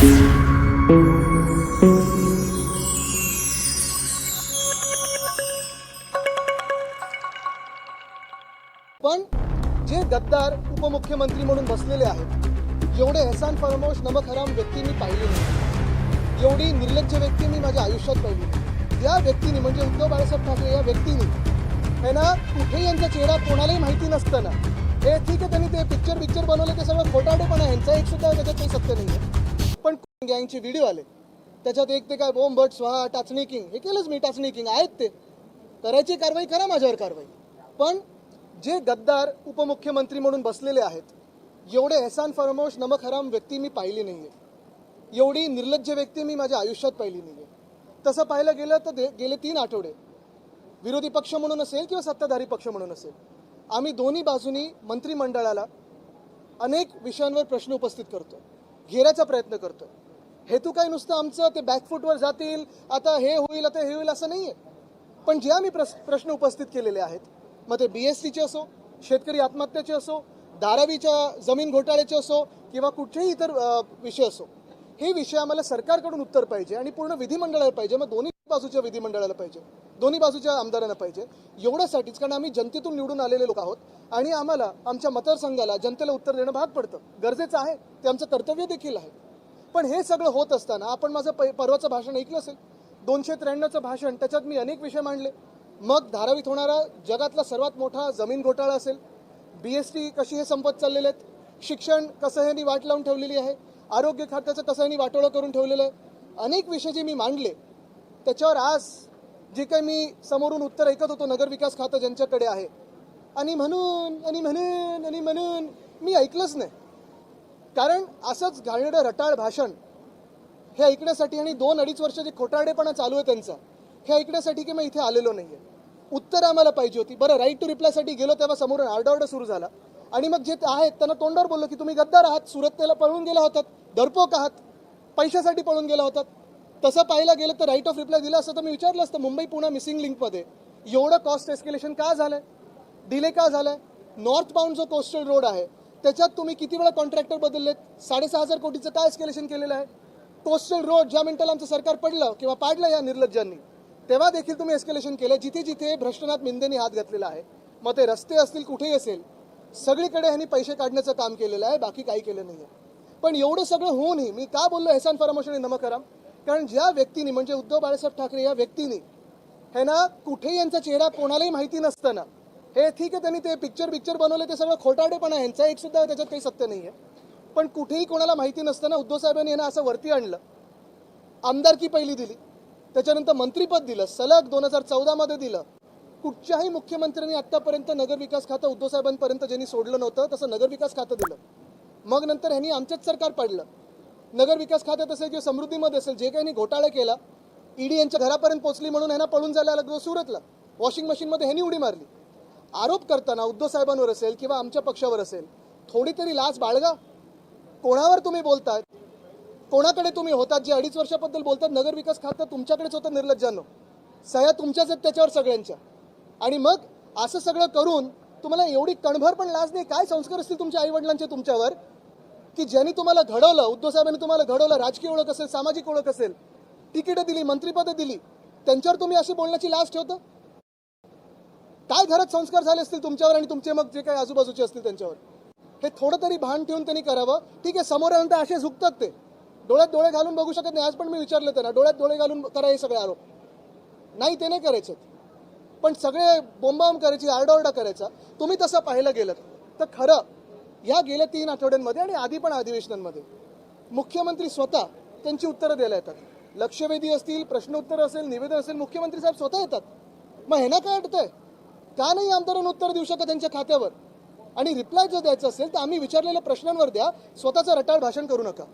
पण जे गद्दार उपमुख्यमंत्री म्हणून बसलेले आहेत जेवढे हसान फरमोश नमक हराम व्यक्ती मी पाहिली नाही. एवढी निर्लज्ज व्यक्ती मी माझ्या आयुष्यात पाहिली या व्यक्तीने म्हणजे उद्धव बाळासाहेब ठाकरे या व्यक्तीने है ना? यांचा चेहरा कोणालाही माहिती नसताना. हे ठीक आहे त्यांनी ते पिक्चर पिक्चर बनवले ते सगळं खोटाडेपणा आहे. यांचा एक सुद्धा त्याच्यात काही सत्य नाही आहे गँगचे व्हिडिओ आले. त्याच्यात एक ते काय बोंब भट स्वाहा टाचणी किंग हे केलंच मी टाचणी किंग आहेत ते. करायची कारवाई करा माझ्यावर कारवाई. पण जे गद्दार उपमुख्यमंत्री म्हणून बसलेले आहेत एवढे एहसान फरमोश नमक हराम व्यक्ती मी पाहिली नाही आहे एवढी निर्लज्ज व्यक्ती मी माझ्या आयुष्यात पाहिली नाही आहे तसं पाहायला गेलं तर गेले तीन आठवडे. विरोधी पक्ष म्हणून असेल किंवा सत्ताधारी पक्ष म्हणून असेल आम्ही दोन्ही बाजूनी मंत्रिमंडळाला अनेक विषयांवर प्रश्न उपस्थित करतो घेण्याचा प्रयत्न करतो हेतू काय नुसतं आमचं ते बॅकफूटवर जातील आता हे होईल आता हे होईल असं नाही आहे पण जे आम्ही प्रस प्रश्न उपस्थित केलेले आहेत मग ते बी एस सीचे असो शेतकरी आत्महत्याचे असो धारावीच्या जमीन घोटाळ्याचे असो किंवा कुठलेही इतर विषय असो हे विषय आम्हाला सरकारकडून उत्तर पाहिजे आणि पूर्ण विधिमंडळाला पाहिजे. मग दोन्ही बाजूच्या विधिमंडळाला पाहिजे दोन्ही बाजूच्या आमदारांना पाहिजे. एवढ्यासाठीच कारण आम्ही जनतेतून निवडून आलेले लोक आहोत आणि आम्हाला आमच्या मतदारसंघाला जनतेला उत्तर देणं भाग पडतं. गरजेचं आहे ते आमचं कर्तव्य देखील आहे. पण हे सगळं होत असताना आपण माझं प परवाचं भाषण ऐकलं असेल. दोनशे त्र्याण्णवचं भाषण त्याच्यात मी अनेक विषय मांडले. मग धारावीत होणारा जगातला सर्वात मोठा जमीन घोटाळा असेल. बी एस टी कशी हे संपत चाललेले आहेत? शिक्षण कसं ह्यांनी वाट लावून ठेवलेली आहे? आरोग्य खात्याचं कसं ह्यांनी वाटोळं करून ठेवलेलं आहे? अनेक विषय जे मी मांडले त्याच्यावर आज जे काही मी समोरून उत्तर ऐकत होतो नगरविकास खातं ज्यांच्याकडे आहे. आणि म्हणून आणि म्हणून आणि म्हणून मी ऐकलंच नाही. कारण असंच घाणेरडं रटाळ भाषण हे ऐकण्यासाठी आणि दोन अडीच वर्ष जे खोटारडेपणा चालू आहे त्यांचा हे ऐकण्यासाठी की मी इथे आलेलो नाही आहे उत्तर आम्हाला पाहिजे होती. बरं राईट टू रिप्लायसाठी गेलो तेव्हा समोरून आरडाओरडा सुरू झाला. आणि मग जे आहेत त्यांना तोंडावर बोललो की तुम्ही गद्दार आहात सुरतेला पळून गेला होतात डरपोक आहात पैशासाठी पळून गेला होतात. तसं पाहायला गेलं तर राईट ऑफ रिप्लाय दिला असतं तर मी विचारलं असतं मुंबई पुणे मिसिंग लिंकमध्ये एवढं कॉस्ट एस्केलेशन का झालं डिले का झालं नॉर्थ बाउंड जो कोस्टल रोड आहे त्याच्यात तुम्ही किती वेळा कॉन्ट्रॅक्टर बदललेत? साडेसहा हजार कोटीचं काय एस्केलेशन केलेलं आहे? कोस्टल रोड ज्या मिनिटाला आमचं सरकार पडलं किंवा पाडलं या निर्लज्जांनी तेव्हा देखील तुम्ही एस्केलेशन केलं जिथे जिथे भ्रष्टनाथ मिंदेने हात घातलेला आहे मग ते रस्ते असतील कुठेही असेल सगळीकडे ह्यांनी पैसे काढण्याचं काम केलेलं आहे बाकी काही केलं नाही आहे पण एवढं सगळं होऊनही मी का बोललो हेसान फरामोशन आणि नमकराम कारण ज्या व्यक्तीने म्हणजे उद्धव बाळासाहेब ठाकरे या व्यक्तीने ह्यांना कुठेही यांचा चेहरा कोणालाही माहिती नसताना हे ठीक आहे त्यांनी ते पिक्चर पिक्चर बनवले ते सगळं खोटाडेपणा आहे. यांचा एक सुद्धा त्याच्यात काही सत्य नाही आहे. पण कुठेही कोणाला माहिती नसताना उद्धव साहेबांनी यांना असं वरती आणलं. आमदारकी पहिली दिली. त्याच्यानंतर मंत्रीपद दिलं. सलग दोन हजार चौदामध्ये दिलं. कुठच्याही मुख्यमंत्र्यांनी आत्तापर्यंत नगरविकास खातं उद्धव साहेबांपर्यंत ज्यांनी सोडलं नव्हतं तसं नगरविकास खातं दिलं. मग नंतर ह्यांनी आमचंच सरकार पाडलं. नगरविकास खात्यात असेल किंवा समृद्धीमध्ये असेल जे काही ह्यांनी घोटाळा केला ईडी यांच्या घरापर्यंत पोचली म्हणून ह्यांना पळून जायला लागलो सुरतला. वॉशिंग मशीनमध्ये ह्यांनी उडी मारली. आरोप करताना उद्धव साहेबांवर असेल किंवा आमच्या पक्षावर असेल थोडी तरी लाच बाळगा. कोणावर तुम्ही बोलताय? कोणाकडे तुम्ही होतात? जे अडीच वर्षाबद्दल बोलतात नगरविकास खातं तुमच्याकडेच होतं निर्लज्जानं. सह्या तुमच्याच आहेत त्याच्यावर सगळ्यांच्या. आणि मग असं सगळं करून तुम्हाला एवढी कणभर पण लाज नाही. काय संस्कार असतील तुमच्या आईवडिलांचे तुमच्यावर? की ज्यांनी तुम्हाला घडवलं उद्धव साहेबांनी तुम्हाला घडवलं राजकीय ओळख असेल सामाजिक ओळख असेल तिकीटं दिली मंत्रिपदं दिली त्यांच्यावर तुम्ही अशी बोलण्याची लाज ठेवता? काय घरात संस्कार झाले असतील तुमच्यावर आणि तुमचे मग जे काही आजूबाजूचे असतील त्यांच्यावर? हे थोडं तरी भान ठेवून त्यांनी करावं. ठीक आहे समोर आल्यानंतर असे झुकतात ते. डोळ्यात डोळे घालून बघू शकत नाही. आज पण मी विचारलं त्यांना डोळ्यात डोळे घालून करा हे सगळे आरोप. नाही ते नाही करायचे पण सगळे बोंबाम करायची आरडाओरडा करायचा. तुम्ही तसं पाहायला गेलं तर खरं या गेल्या तीन आठवड्यांमध्ये आणि आधी पण अधिवेशनांमध्ये मुख्यमंत्री स्वतः त्यांची उत्तरं द्यायला येतात. लक्षवेधी असतील प्रश्नोत्तर असेल निवेदन असेल मुख्यमंत्री साहेब स्वतः येतात. मग ह्यांना काय अडतंय? का नाही आमदारांना उत्तर देऊ शकत त्यांच्या खात्यावर? आणि रिप्लाय जर द्यायचं असेल तर आम्ही विचारलेल्या प्रश्नांवर द्या. स्वतःचं रटाळ भाषण करू नका.